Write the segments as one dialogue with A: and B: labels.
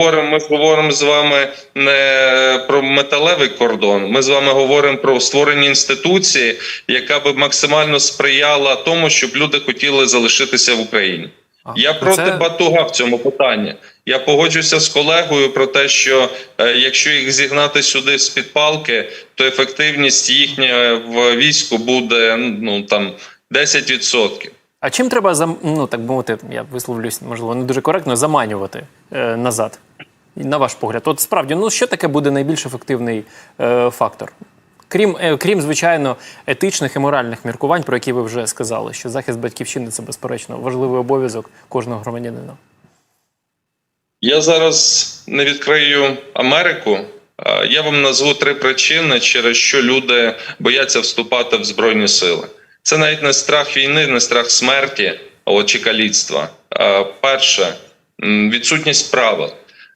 A: говоримо, ми говоримо з вами не про металевий кордон. Ми з вами говоримо про створення інституції, яка би максимально сприяла тому, щоб люди хотіли залишитися в Україні.
B: А,
A: Я
B: це-
A: проти батуга в цьому питанні. Я погоджуся з колегою про те, що е, якщо їх зігнати сюди з під палки, то ефективність їхня в війську буде ну там 10%.
B: А чим треба ну так би мовити, я висловлюсь, можливо, не дуже коректно, заманювати е, назад? На ваш погляд, от справді, ну що таке буде найбільш ефективний е, фактор? Крім, е, крім, звичайно, етичних і моральних міркувань, про які ви вже сказали, що захист батьківщини це безперечно важливий обов'язок кожного громадянина.
A: Я зараз не відкрию Америку. Я вам назву три причини, через що люди бояться вступати в збройні сили. Це навіть не страх війни, не страх смерті чи каліцтва. Перше відсутність правил.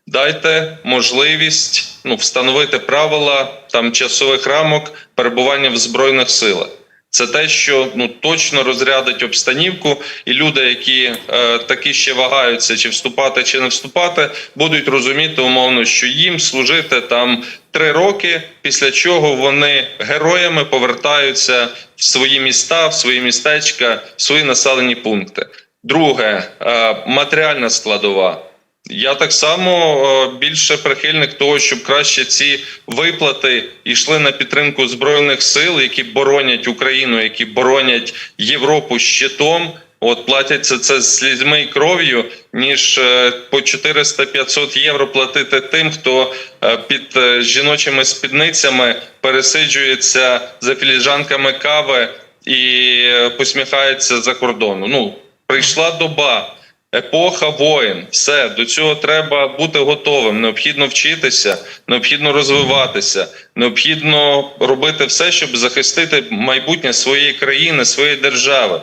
A: Дайте можливість ну, встановити правила там часових рамок перебування в збройних силах. Це те, що ну точно розрядить обстанівку, і люди, які е, таки ще вагаються, чи вступати, чи не вступати, будуть розуміти умовно, що їм служити там три роки, після чого вони героями повертаються в свої міста, в свої містечка, в свої населені пункти. Друге, е, матеріальна складова. Я так само е, більше прихильник того, щоб краще ці виплати йшли на підтримку збройних сил, які боронять Україну, які боронять Європу щитом. От платяться це слізьми і кров'ю, ніж е, по 400-500 євро платити тим, хто е, під жіночими спідницями пересиджується за філіжанками кави і посміхається за кордону. Ну прийшла доба. Епоха воїн, все до цього треба бути готовим. Необхідно вчитися, необхідно розвиватися, необхідно робити все, щоб захистити майбутнє своєї країни, своєї держави.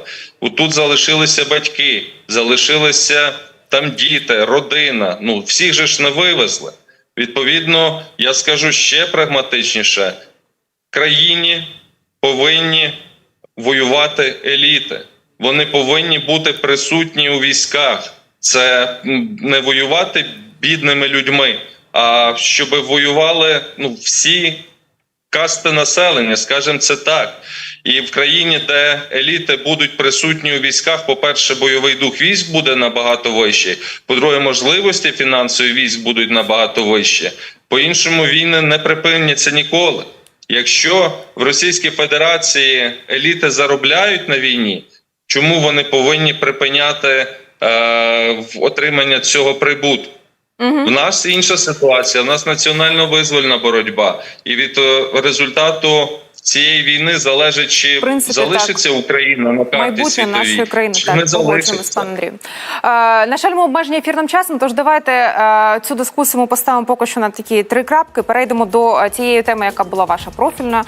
A: Тут залишилися батьки, залишилися там діти, родина. Ну всіх же ж не вивезли. Відповідно, я скажу ще прагматичніше: країні повинні воювати еліти. Вони повинні бути присутні у військах. Це не воювати бідними людьми, а щоб воювали ну, всі касти населення, скажімо це так. І в країні, де еліти будуть присутні у військах, по-перше, бойовий дух військ буде набагато вищий. По-друге, можливості фінансові військ будуть набагато вищі. По-іншому війни не припиняться ніколи. Якщо в Російській Федерації еліти заробляють на війні, чому вони повинні припиняти е, отримання цього прибутку? В нас інша ситуація. В нас національно визвольна боротьба, і від е, результату цієї війни залежить, чи
C: принципі,
A: залишиться Україна на карті
C: майбутнє
A: світовій,
C: нашої країни.
A: чи
C: Так,
A: не залишиться.
C: пан Андрію. Е, на жаль, ми обмежені ефірним часом. Тож давайте е, цю дискусію ми поставимо поки що на такі три крапки. Перейдемо до е, тієї теми, яка була ваша профільна.